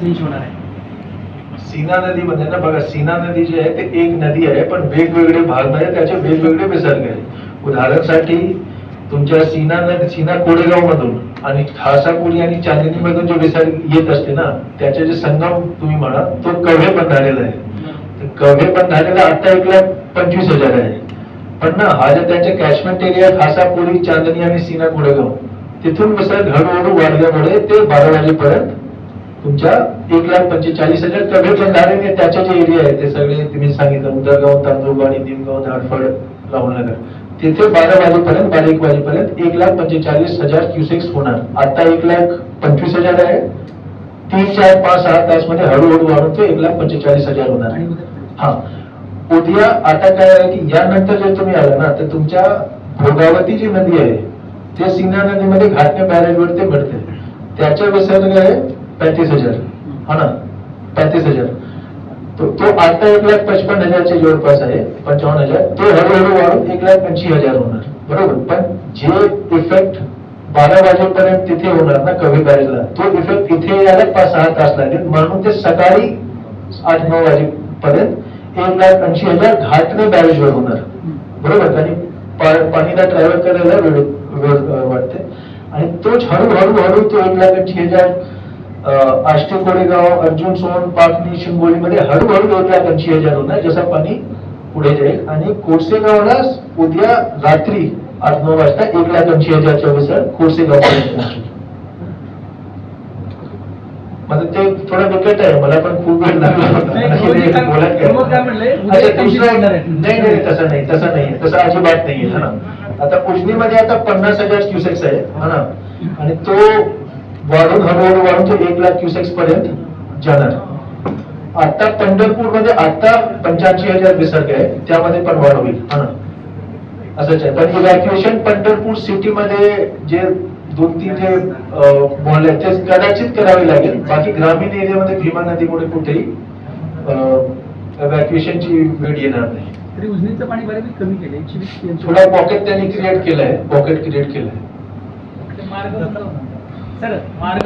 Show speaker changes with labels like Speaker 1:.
Speaker 1: Change होणार आहे.
Speaker 2: सीना नदीमध्ये ना बघा सीना नदी जी आहे ते एक नदी आहे पण वेगवेगळे भागमध्ये त्याचे वेगवेगळे विसर्ग आहे उदाहरणासाठी तुमच्या सीना नदी सीना कोरेगाव मधून आणि खासापुरी आणि चांदणी मधून जो विसर्ग येत असते ना त्याचे जे संगम तुम्ही म्हणा तो कव्हे बंधारेला आहे. कव्हे बंधारेला आता एक लाख पंचवीस हजार आहे. पण ना हा जे त्यांचे कॅशमेंट एरिया खासापुरी चांदणी आणि सीना कोरेगाव तिथून विसर्ग हळूहळू वाढल्यामुळे ते बारा वाजेपर्यंत तुमच्या एक लाख पंचेचाळीस हजार कमी बंधारे त्याचे जे एरिया आहे ते सगळे तुम्ही सांगितलं उदरगाव तांदूळवाडी निमगाव धारफळ राहुलनगर. तिथे बारा वाजेपर्यंत बारा एक वाजेपर्यंत एक लाख पंचेचाळीस हजार क्युसेक्स होणार. आता एक लाख पंचवीस हजार आहे. तीन चार पाच सहा तासमध्ये हळूहळू वाढून ते एक लाख पंचेचाळीस हजार होणार आहे. हा. उद्या आता काय आहे की यानंतर जर तुम्ही आला ना तर तुमच्या भोगावती जी नदी आहे ते सिंगा नदीमध्ये घाटणे बॅरेज वर ते मिळते त्याच्या विसर्ग आहे. पैंतीस हजार. हा ना? पैंतीस हजार. तो तो आता एक लाख पचपन हजारच्या जवळपास आहे पंचावन्न हजार. तो हळूहळू वाढून एक लाख पंचवीस हजार होणार. बरोबर? पण जे इफेक्ट बारा वाजेपर्यंत तिथे होणार ना कवी बॅरेजला तो इफेक्ट इथे यायला पाच सहा तास लागेल. म्हणून ते सकाळी आठ नऊ वाजेपर्यंत एक लाख ऐंशी हजार घाटने बॅरेजवर होणार. बरोबर? आणि पाणीला ट्रॅव्हल करायला वेळ वेळ वाटते आणि तोच हळूहळू हळू तो एक लाख ऐंशी हजार आष्टे कोळेगाव अर्जुन सोन पाकणी शिंगोलीमध्ये हळूहळू लाख ऐंशी हजार होणार जसं पाणी पुढे जाईल. आणि कोळसेगावला उद्या रात्री आठ नऊ वाजता एक लाख ऐंशी हजारच्या विसर कोळसेगाव माझं ते थोडं बिकट आहे मला पण खूप वेळ लागला. होता.
Speaker 1: नाही.
Speaker 2: नाही. नाही तसं नाही तसं नाही. तसं अजिबात नाही आहे ना. आता उजनीमध्ये आता पन्नास हजार क्युसेक्स आहे हा ना. आणि तो वाढून हळूहळू वाढून तो एक लाख क्युसेक्स पर्यंत जाणार. आता पंढरपूरमध्ये आता पंच्याऐंशी हजार विसर्ग आहे. त्यामध्ये पण वाढ होईल. हा असंच आहे पण इव्हॅक्युएशन पंढरपूर सिटी मध्ये जे दोन तीन जे मॉल आहेत ते कदाचित करावे लागेल. बाकी ग्रामीण एरियामध्ये भीमा नदीमुळे कुठेही इव्हॅक्युएशनची वेळ येणार नाही.
Speaker 1: तरी उजनीचं पाणी बऱ्यापैकी कमी केलं.
Speaker 2: थोडा पॉकेट त्यांनी क्रिएट केलाय. पॉकेट क्रिएट केलंय.
Speaker 1: सर मार्ग